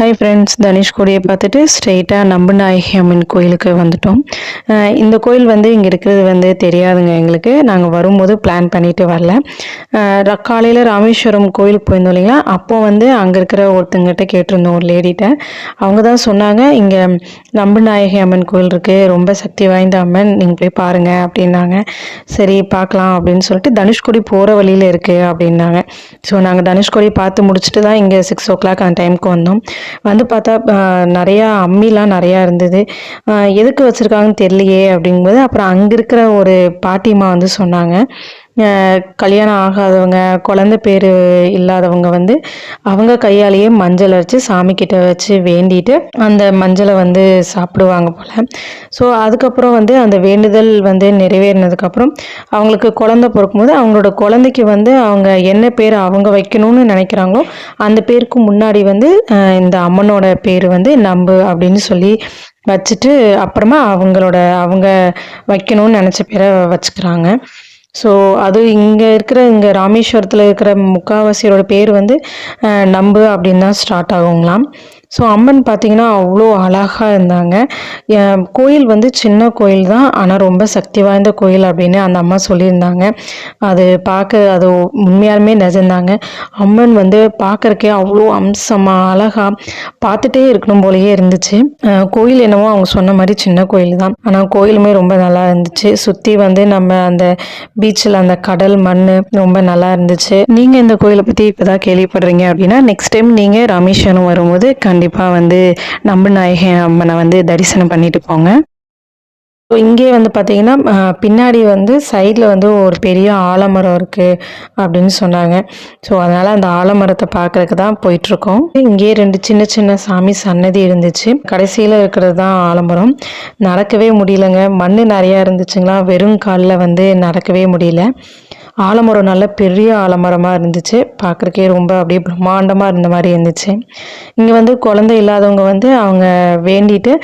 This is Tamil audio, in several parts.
ஹாய் ஃப்ரெண்ட்ஸ் தனுஷ்கோடியை பார்த்துட்டு ஸ்ட்ரெயிட்டாக நம்புநாயகி அம்மன் கோயிலுக்கு வந்துட்டோம். இந்த கோயில் வந்து இங்கே இருக்கிறது வந்து தெரியாதுங்க எங்களுக்கு. நாங்கள் வரும்போது பிளான் பண்ணிட்டு வரல. காலையில் ராமேஸ்வரம் கோயிலுக்கு போயிருந்தோம் இல்லைங்களா? அப்போ வந்து அங்கே இருக்கிற ஒருத்தங்கிட்ட கேட்டிருந்தோம் ஒரு லேடிகிட்ட அவங்க தான் சொன்னாங்க இங்கே நம்புநாயகி அம்மன் கோயில் இருக்குது ரொம்ப சக்தி வாய்ந்த அம்மன். நீங்கள் போய் பாருங்கள் அப்படின்னாங்க. சரி பார்க்கலாம் அப்படின்னு சொல்லிட்டு தனுஷ்கோடி போகிற வழியில் இருக்குது அப்படின்னாங்க. ஸோ நாங்கள் தனுஷ்கோடி பார்த்து முடிச்சுட்டு தான் இங்கே சிக்ஸ் ஓ கிளாக் அந்த டைமுக்கு வந்தோம். வந்து பார்த்தா நிறையா அம்மிலாம் நிறையா இருந்தது. எதுக்கு வச்சுருக்காங்கன்னு தெரியலையே அப்படிங்கும்போது அப்புறம் அங்கே இருக்கிற ஒரு பாட்டிமா வந்து சொன்னாங்க. கல்யாணம் ஆகாதவங்க குழந்தை பேர் இல்லாதவங்க வந்து அவங்க கையாலேயே மஞ்சள் அரைச்சி சாமி கிட்ட வச்சு வேண்டிட்டு அந்த மஞ்சளை வந்து சாப்பிடுவாங்க போல். ஸோ அதுக்கப்புறம் வந்து அந்த வேண்டுதல் வந்து நிறைவேறினதுக்கப்புறம் அவங்களுக்கு குழந்தை பிறக்கும்போது அவங்களோட குழந்தைக்கு வந்து அவங்க என்ன பேர் அவங்க வைக்கணும்னு நினைக்கிறாங்களோ அந்த பேருக்கு முன்னாடி வந்து இந்த அம்மனோட பேர் வந்து நம்பு அப்படின்னு சொல்லி வச்சுட்டு அப்புறமா அவங்களோட அவங்க வைக்கணும்னு நினச்ச பேரை வச்சுக்கிறாங்க. ஸோ அது இங்கே இருக்கிற இங்கே ராமேஸ்வரத்தில் இருக்கிற முக்காவாசியோட பேர் வந்து நம்பு அப்படின்னு தான் ஸ்டார்ட் ஆகுங்களாம். ஸோ அம்மன் பார்த்தீங்கன்னா அவ்வளோ அழகாக இருந்தாங்க. கோயில் வந்து சின்ன கோயில் தான். ஆனால் ரொம்ப சக்தி வாய்ந்த கோயில் அப்படின்னு அந்த அம்மா சொல்லியிருந்தாங்க. அது பார்க்க அது உண்மையாலுமே நிஜந்தாங்க. அம்மன் வந்து பார்க்கறக்கே அவ்வளோ அம்சமாக அழகாக பார்த்துட்டே இருக்கணும் போலயே இருந்துச்சு. கோயில் என்னவோ அவங்க சொன்ன மாதிரி சின்ன கோயில் தான். ஆனால் கோயிலுமே ரொம்ப நல்லா இருந்துச்சு. சுற்றி வந்து நம்ம அந்த பீச்சில் அந்த கடல் மண் ரொம்ப நல்லா இருந்துச்சு. நீங்கள் இந்த கோயிலை பற்றி இப்போ தான் கேள்விப்படுறீங்க அப்படின்னா நெக்ஸ்ட் டைம் நீங்கள் ராமேஸ்வரம் வரும்போது கண் கண்டிப்பாக வந்து நம்பநாயகி அம்மனை வந்து தரிசனம் பண்ணிட்டு போங்க. ஸோ இங்கே வந்து பார்த்தீங்கன்னா பின்னாடி வந்து சைடில் வந்து ஒரு பெரிய ஆலமரம் இருக்குது அப்படின்னு சொன்னாங்க. ஸோ அதனால் அந்த ஆலமரத்தை பார்க்கறதுக்கு தான் போயிட்டுருக்கோம். இங்கேயே ரெண்டு சின்ன சின்ன சாமி சன்னதி இருந்துச்சு. கடைசியில் இருக்கிறது தான் ஆலமரம். நடக்கவே முடியலங்க. மண் நிறையா இருந்துச்சுங்களா? வெறும் காலில் வந்து நடக்கவே முடியல. ஆலமரம் நல்ல பெரிய ஆலமரமாக இருந்துச்சு. பார்க்குறக்கே ரொம்ப அப்படியே பிரம்மாண்டமாக இருந்த மாதிரி இருந்துச்சு. இங்கே வந்து குழந்தை இல்லாதவங்க வந்து அவங்க வேண்டிட்டு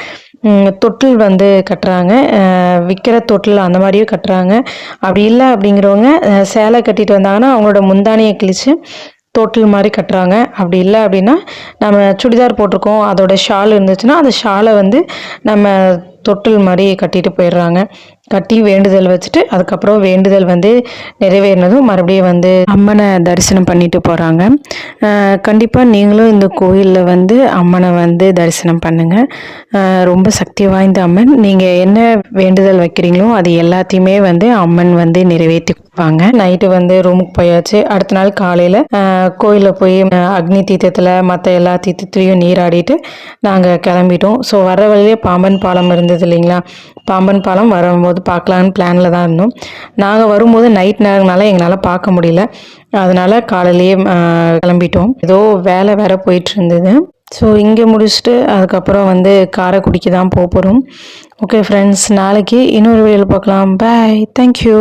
தொட்டில் வந்து கட்டுறாங்க. விற்கிற தொட்டில் அந்த மாதிரியும் கட்டுறாங்க. அப்படி இல்லை அப்படிங்கிறவங்க சேலை கட்டிட்டு வந்தாங்கன்னா அவங்களோட முந்தானியை கிழிச்சு தொட்டில் மாதிரி கட்டுறாங்க. அப்படி இல்லை அப்படின்னா நம்ம சுடிதார் போட்டிருக்கோம். அதோட ஷால் இருந்துச்சுன்னா அந்த ஷாலை வந்து நம்ம தொட்டில் மாதிரி கட்டிட்டு போயிடுறாங்க. கட்டி வேண்டுதல் வச்சுட்டு அதுக்கப்புறம் வேண்டுதல் வந்து நிறைவேறினதும் மறுபடியும் வந்து அம்மனை தரிசனம் பண்ணிட்டு போகிறாங்க கண்டிப்பாக நீங்களும் இந்த கோயிலில் வந்து அம்மனை வந்து தரிசனம் பண்ணுங்கள் ரொம்ப சக்தி வாய்ந்த அம்மன். நீங்கள் என்ன வேண்டுதல் வைக்கிறீங்களோ அது எல்லாத்தையுமே வந்து அம்மன் வந்து நிறைவேற்றி கொடுப்பாங்க நைட்டு வந்து ரூமுக்கு போயாச்சு. அடுத்த நாள் காலையில் கோயிலில் போய் அக்னி தீர்த்தத்தில் மற்ற எல்லா தீர்த்தத்துலேயும் நீராடிட்டு நாங்கள் கிளம்பிட்டோம். ஸோ வர வழியிலே பாம்பன் பாலம் இருந்தது இல்லைங்களா? பாம்பன் பாலம் வரும்போது பார்க்கலான்னு பிளானில் தான் இருந்தோம். நாங்கள் வரும்போது நைட் நேரங்களால எங்களால் பார்க்க முடியல. அதனால் காலையிலேயே கிளம்பிட்டோம். ஏதோ வேலை வேற போயிட்டு இருந்தது ஸோ இங்கே முடிச்சுட்டு அதுக்கப்புறம் வந்து காரைக்குடிக்கு தான் போக போகிறோம் ஓகே ஃப்ரெண்ட்ஸ் நாளைக்கு இன்னொரு வீடியோவில் பார்க்கலாம். Bye thank you